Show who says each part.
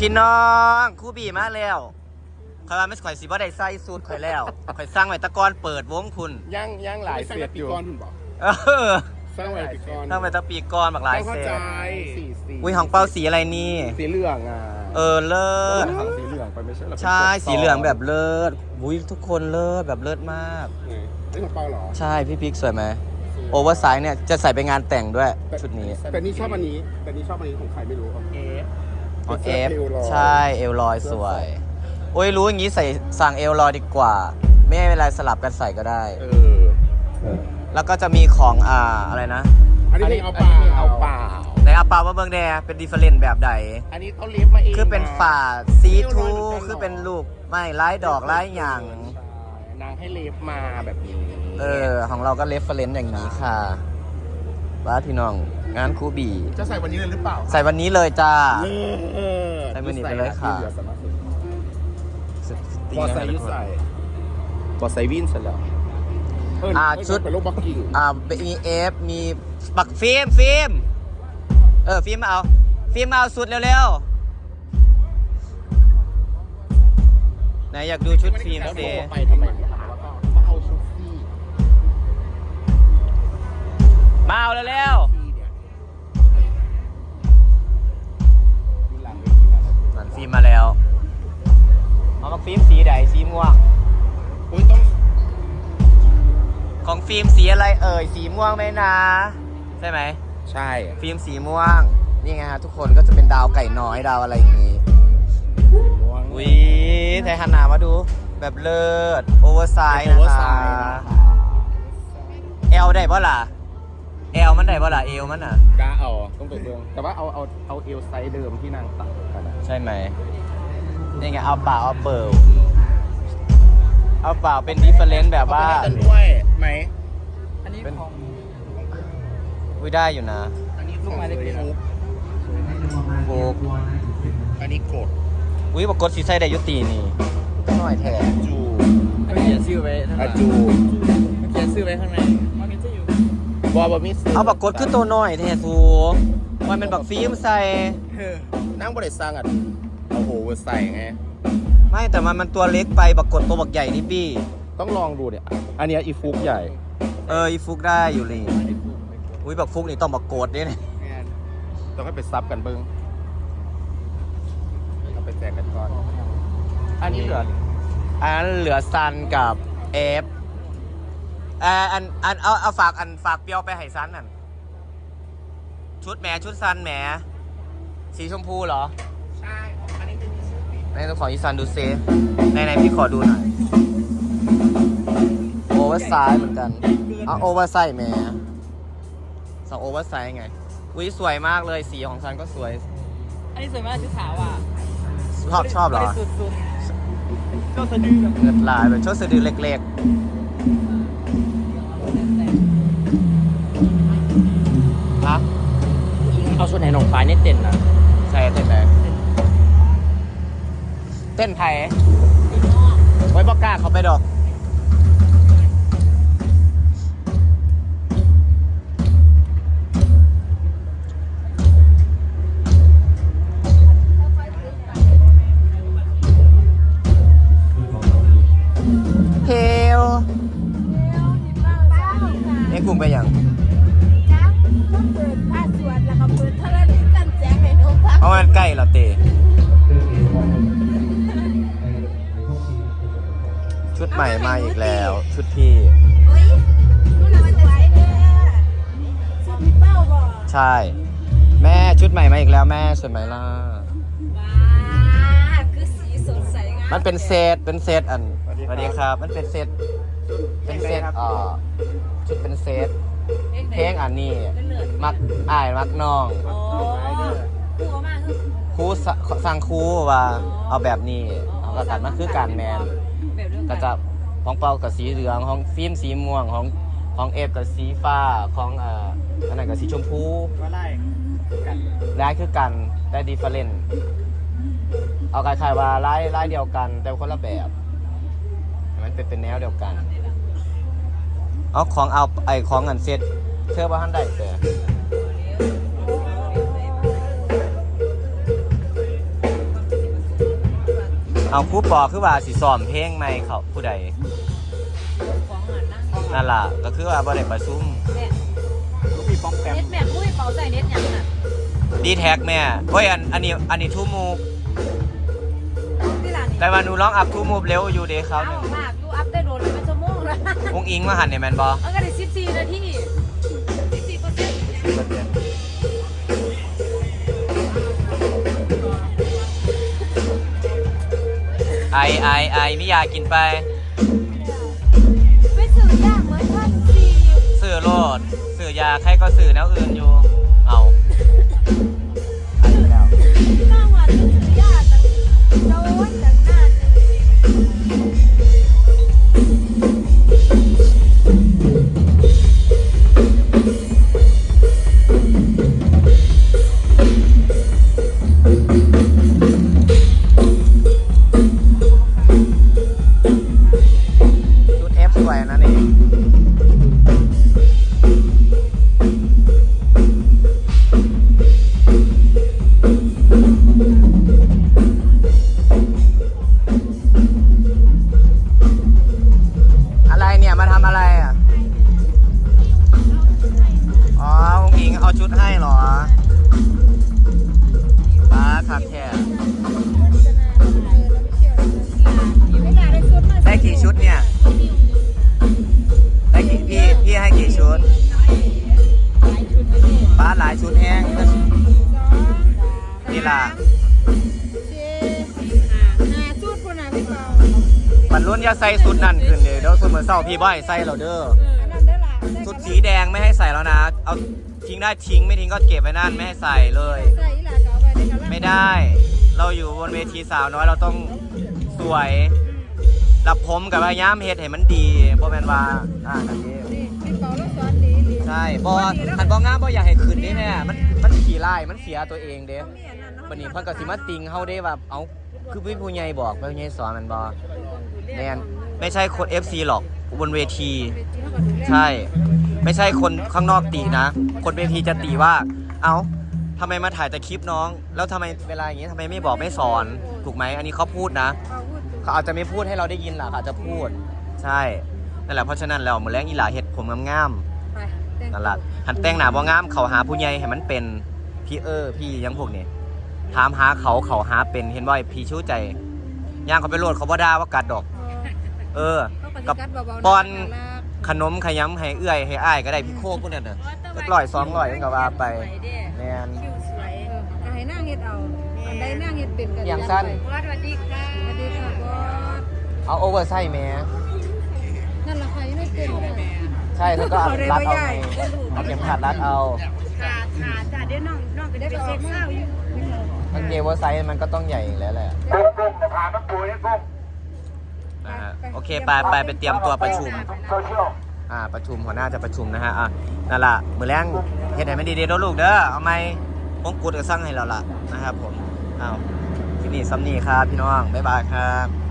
Speaker 1: พี่น้องครู่บีมาแล้วคอยว่าไม่ข่อยสิบ่ได้ใส่สูตรข่อยแล้วข่อยสร้างไว้ตะกอนเปิดวงคุณ
Speaker 2: ย่างย่างหลายเศษอยู่
Speaker 3: ก้อนคุณบอก
Speaker 1: เออ
Speaker 3: สร้างไว้ปีกอน
Speaker 1: สร้างไว้ตะปีกอนบักหลาย
Speaker 3: ต้องเข้า
Speaker 1: เซ
Speaker 3: ใจ
Speaker 2: สีสี
Speaker 1: อุ้ยของเป้าสีอะไรนี่
Speaker 2: สีเหลืองอะ
Speaker 1: เออเลิศ
Speaker 2: ถังสีเหลืองไปไม่ใช่หรอ
Speaker 1: ใช่สีเหลืองแบบเลิศอุ้ยทุกคนเลิศแบบเลิศมาก
Speaker 3: นี่ของเปาเหรอ
Speaker 1: ใช่พี่พิกสวยไหมโอเวอร์ไซส์เนี่ยจะใส่ไปงานแต่งด้วยชุดนี้
Speaker 3: แต่นี่ชอบอันนี้แต่นี่ชอบอันนี้ของใครไม่รู้
Speaker 2: เอฟ
Speaker 1: อ๋อ
Speaker 3: เสื้
Speaker 1: เอ
Speaker 3: อ
Speaker 1: ฟ
Speaker 3: เอวลอย
Speaker 1: ใช่เอลลอยสวยโอ้ยรู้อย่างนี้ใส่สั่งเอลลอยดีกว่า ไม่เป็นไรสลับกันใส่ก็ได้
Speaker 3: เออ
Speaker 1: แล้วก็จะมีของอ่าอะไรนะ
Speaker 3: อันนี้เพลงเอาเปล่า
Speaker 2: เอาเปล่า
Speaker 1: ในอาปาว่าเบิงแดเป็นดีเฟเรนต์แบบใด
Speaker 2: อันนี้เขาเล็บมาเอง
Speaker 1: คือเป็น
Speaker 2: นะ
Speaker 1: ฝาซีทูคือเป็นลูกไม่ไร้ดอกไร้หยาง
Speaker 2: ใช่นางให้เล็บมาแบบนี้
Speaker 1: เออ ของเราก็เรฟเฟรนต์อย่างนี้ค่ะ ว่าพี่น้อง งานครูบี
Speaker 3: จะใส่วันนี้เลยหรือเปล่า
Speaker 1: ใส่วันนี้เลยจ้า
Speaker 3: เลิศ
Speaker 1: ใส่มือหนีบไปเลยค่ะ
Speaker 2: ที่เหลือสามารถใส่
Speaker 1: ตี
Speaker 2: บอ
Speaker 1: นะ
Speaker 2: ใส่ยุใส่บอใส่วินเสร็จแล้ว
Speaker 3: เออ
Speaker 1: อ่า
Speaker 3: เออ
Speaker 1: ชุด
Speaker 3: เป็นลูกบ็อกกิ้ง
Speaker 1: อ่ามีเอฟมีปักฟิล์มฟิล์มเออฟิล์มมาเอาฟิล์มมาเอาสุดเร็วๆไหนอยากดูชุดฟิล์มสิ
Speaker 2: ไปทำไม มาเอา
Speaker 1: เร็ว
Speaker 2: ที่เนี่ยอยู่หลังเวทีนะ
Speaker 1: ๆนั่นฟิล์มมาแล้ว เอามาฟิล์มสีใดสีม่วง
Speaker 3: อุ้ยต้อง
Speaker 1: ของฟิล์มสีอะไรเอ่ย สีม่วงไหมนะ ใช่ไหม
Speaker 2: ใช่
Speaker 1: ฟิล์มสีม่วง นี่ไงฮะทุกคนก็จะเป็นดาวไก่น้อยดาวอะไรอย่างงี้
Speaker 2: ม่วง
Speaker 1: อุ้ยไทยฮันนามาดู แบบเลิศ โอเวอร์ไซส์
Speaker 2: โอ
Speaker 1: นะ
Speaker 2: เวอร์
Speaker 1: คะ
Speaker 2: ไซส์นะคะ
Speaker 1: เอลได้ป่ะล่ะ เอลมันได้ป่ะล่ะเอลมันอะ
Speaker 2: กล้าเอาต้องไปเบิ่งแต่ว่าเอาเอาเอาเอลไซส์เดิมที่นางตัดกันนะ
Speaker 1: ใช่ไหมนี่ไงเอาเปล่าเอาเปิลเอาเปล่าเป็นดิเฟเรนต์แบบว่า
Speaker 2: เอไปให้กันด้วยไหม
Speaker 4: อันนี้
Speaker 1: เป็น
Speaker 4: ของ
Speaker 1: อุ้ยได้อยู่นะ
Speaker 2: อันนี้
Speaker 4: ลูกไม้เล็กๆ
Speaker 2: ฟุ๊
Speaker 1: โอ้
Speaker 2: อันนี้กด
Speaker 1: อุ้ยปรากฏสีใส่ได้อยุตีนี่หน่อยแท้
Speaker 2: จู
Speaker 4: อันนี้เขียนชื่อไว้ข้างห
Speaker 2: อา
Speaker 4: ลัง
Speaker 2: จู
Speaker 4: มันเขียนชื่อไว้ข้างในมันก็จะอยู่
Speaker 2: บอบอมิส
Speaker 1: เอาปรากฏคือตัวน้อยแท้สูมันเป็นบักฟิล์มใส่
Speaker 4: เออ
Speaker 2: นั่งบริษัทอะเอาโหเวอร์ใส่ไง
Speaker 1: ไม่แต่มันมันตัวเล็กไปปรากฏตัวบักใหญ่นี่ปี้
Speaker 2: ต้องลองดูเนี่ย อันเนี้ยอีฟุกใหญ่
Speaker 1: เอออีฟุกได้อยู่เลยอุ้ยบักฟุกนี่ต้องบักโกดด้วยเนี่ย
Speaker 4: งาน
Speaker 2: ต้องให้ไปซับกันเบิ้งเอาไปแจกกันก่อน
Speaker 1: อันนี้เหลืออันนั้นเหลือซันกับเอฟ เอออันอันเอาเอาฝากอันฝากเปียวไปให้ซันนั่นชุดแหมชุดซันแหมสีชมพูเหรอ
Speaker 2: ใช่อันนี้เป็นชื่อปี
Speaker 1: ในตัวของอีซันดูเซในในพี่ขอดูหน่อยโอเวอร์ไซส์เหมือนกันเอาโอเวอร์ไซส์แหมสองโอเวอร์ไซส์ไงอุ้ยสวยมากเลยสีของซันก็สวย
Speaker 4: อันนี้สวยมากชุดขาวอะ
Speaker 1: ชอบชอบเหรอ
Speaker 4: ไม่ได้สุดๆก็สะดือแบบ
Speaker 1: เงินลายแบบชุดสะดือเล็กๆ
Speaker 4: เอาชุดไหนหนองฟ้าเนี่ยเด่นนะ
Speaker 1: ใช่เต้นไหนเต้นไทยไว้บอกกล้าเขาไปดอก
Speaker 5: ให
Speaker 1: ม่มาอีกแล้ว ชุดพี่
Speaker 5: โอ้ยนู่นน่ะมันจะไหวเด้อสุดพี่เป้าบ่
Speaker 1: ใช่ แม่ชุดใหม่มาอีกแล้วแม่สวยไหมล่ะ
Speaker 5: ว้าคือสีสดใสงาม
Speaker 1: มันเป็นเซตเป็นเซตอันสวัสดีครับ มันเป็นเซตเป็นเซตเอ่อชุดเป็นเซตเพลงอันนี้ มักอ้ายมักน้อง
Speaker 5: อ๋อตัวมากคือ
Speaker 1: ครูสสั่งครูว่าเอาแบบนี้ เอากระตัดมาคือการแมน
Speaker 5: แบบเรื่อง
Speaker 1: ก็จะของเปากับสีเหลืองของฟิล์มสีม่วงของของเอฟกับสีฟ้าของเอ่ออันนั้นกับสีชมพู
Speaker 4: ว่าไล่กัน
Speaker 1: ได้คือกันได้ดีเฟเรนเอาคล้ายๆว่าไล่ไล่เดียวกัน แต่คนละแบบมันเป็นเป็นแนวเดียวกันเอาของเอาไอของเงินเซ็ตเชื่อว่าท่านได้แต่ เอาครูปอคือว่าสิซ้อมเพลงใหม่เขาผู้ใด
Speaker 5: ของอ่านนั่ง
Speaker 1: นั่นล่ะก็คือว่าบ่ได้ประชุม
Speaker 5: แม่
Speaker 2: ลูกพี่ป้องแปม
Speaker 5: เน็ตแม่คุยเป่าใส่เน็ตยังน่ะ
Speaker 1: ดีแท็กแม่เฮ้ยอันอันนี้อันนี้ทูมูฟ
Speaker 5: ที่หลัง
Speaker 1: แต่ว่าหนูร้องอัพทูมูฟเร็วอยู่เด้เขา
Speaker 5: เอา
Speaker 1: หนึ่ง
Speaker 5: มากดูอัพได้โดนเป็นชั่วโมงแล้ว
Speaker 1: องอิงมาหันเนี่ยแมนบอ
Speaker 5: เอาก็ได้14นาที
Speaker 1: ไอไอไอมิยากินไป
Speaker 5: ไม่สื่อยากเหมือนท่านสิ
Speaker 1: สื่อโลด สื่อยาใครก็สื่อแนวอื่นอยู่ ป้าหลายชุดแห้งนี่ล่ะมันรุ่นอยาใส่ชุดนั่นขึ้นเดี๋ยวเดี๋ยวชุดเหมือนเศร้าพี่บ่อยใส่เราเด้อชุดสีแดงไม่ให้ใส่แล้วนะ เอาทิ้งได้ทิ้งไม่ทิ้งก็เก็บไว้นั่นไม่ให้ใส่เลย ไม่ได้ เราอยู่บนเวทีสาวน้อยเราต้องสวยรับผมกับว่าย้ำเฮ็ดให้มันดีบ่แม่นว่าอ่านั่นเองใช่บ่คันบ่งามบ่อยากให้ขึ้นเด้แม่มันมันขี้ไล่มันเสียตัวเองเด้บัดนี้เพิ่นก็สิมาติงเฮาเด้ว่าเอาคือพี่ผู้ใหญ่บอกพี่ผู้ใหญ่สอนมันบ่แม่นไม่ใช่คน FC หรอกบนเวที ใช่ ไม่ใช่คนข้างนอกตินะ คนเวทีจะติว่า เอ้าทำไมมาถ่ายแต่คลิปน้อง แล้วทำไมเวลาอย่างนี้ทำไมไม่บอกไม่สอน ถูกไหมอันนี้เขาพูดนะเขาอาจจะไม่พูดให้เราได้ยินหรอกเขาอาจจะพูด ใช่นั่นแหละเพราะฉะนั้นแล้วมือนแรงอีหลาเห็ดผมงามๆ นั่นแหละหันแต่งหนาบ่งามเขาหาผู้ใหญ่ให้มันเป็นพี่เออพี่ยังพวกนี้ถามหาเขาเขาหาเป็นเห็นบ่อยพี่ชู้ใจย่างเขาไปโหลดเขาบ่ด่าว่ากัดดอก เออ กับปอนขนมขยำให้เอื้อยให้อ้ายก็ได้พี่โคกพวกนั้นน่ะสักร้อยสองร้อยยังก็ว่าไปแมน
Speaker 5: คิวสวย
Speaker 6: ให้นั่งเฮ็ดเอาอันใดนั่งเฮ็ดเป็นกัน
Speaker 1: อย่างสั้น
Speaker 5: บอสสวัสดีค่ะ
Speaker 6: สวัสดีค่ะบอส
Speaker 1: เอาโอเวอร์ไซส์แม่
Speaker 6: นั่นล่ะค่ะอยู่ในเต็นท์น่ะ
Speaker 1: ใช่แล้วก็เอารัดเอาไงเอาเข็มขัดรัดเอา
Speaker 5: ขาขาจ้ะเดี๋ยวน้องน้องไปได้ไปเช็คข้าวอยู่
Speaker 1: มันเกเวอร์ไซส์มันก็ต้องใหญ่อยู่แล้วแหละนะฮะโอเคไปไปไปเตรียมตัวประชุมอ่าประชุมหัวหน้าจะประชุมนะฮะอะนั่นล่ะมือแรงเฮ็ดให้ไม่ดีเด้อลูกเด้อเอาไหมมงกุฎก็สั่งให้เราล่ะนะครับผมอ้าวที่นี่ซัมนี่ครับพี่น้องบ๊ายบายครับ